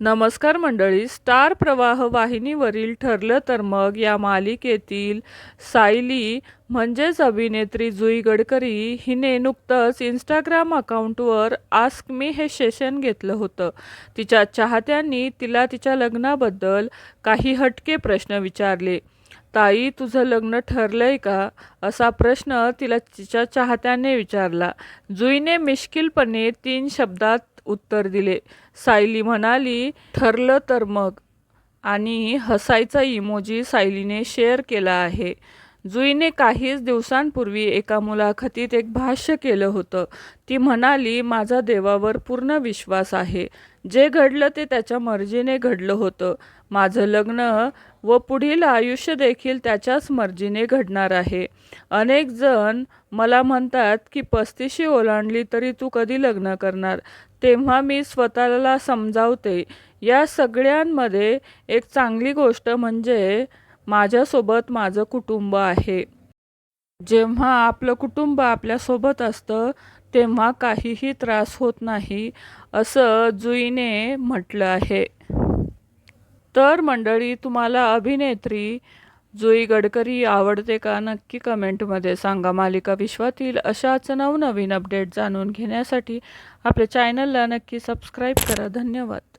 नमस्कार मंडळी स्टार प्रवाह वाहिनीवरील ठरलं तर मग या मालिकेतील सायली म्हणजेच अभिनेत्री जुई गडकरी हिने नुकतंच इंस्टाग्राम अकाउंटवर आस्क मी हे सेशन घेतलं होतं. तिच्या चाहत्यांनी तिला तिच्या लग्नाबद्दल काही हटके प्रश्न विचारले. ताई तुझं लग्न ठरलंय का? असा प्रश्न तिला तिच्या चाहत्याने विचारला. जुईने मिश्किलपणे तीन शब्दात उत्तर दिले. सायली म्हणाली ठरलं तर मग. आणि हसायचा इमोजी सायलीने शेअर केला आहे. जुईने काहीच दिवसांपूर्वी एका मुलाखतीत एक भाष्य केलं होतं. ती म्हणाली माझा देवावर पूर्ण विश्वास आहे. जे घडलं ते त्याच्या मर्जीने घडलं होतं. माझं लग्न व पुढील आयुष्य देखील त्याच्याच मर्जीने घडणार आहे. अनेक जण मला म्हणतात की पस्तीशी ओलांडली तरी तू कधी लग्न करणार? तेव्हा मी स्वतःला समजावते. या सगळ्यांमध्ये एक चांगली गोष्ट म्हणजे माझ्यासोबत माझं कुटुंब आहे. जेव्हा आपलं कुटुंब आपल्यासोबत असतं तेव्हा काहीही त्रास होत नाही असं जुईने म्हटलं आहे. तर मंडळी तुम्हाला अभिनेत्री जुई गडकरी आवडते का? नक्की कमेंटमध्ये सांगा. मालिका विश्वातील अशाच नवनवीन अपडेट जाणून घेण्यासाठी आपल्या चॅनलला नक्की सबस्क्राईब करा. धन्यवाद.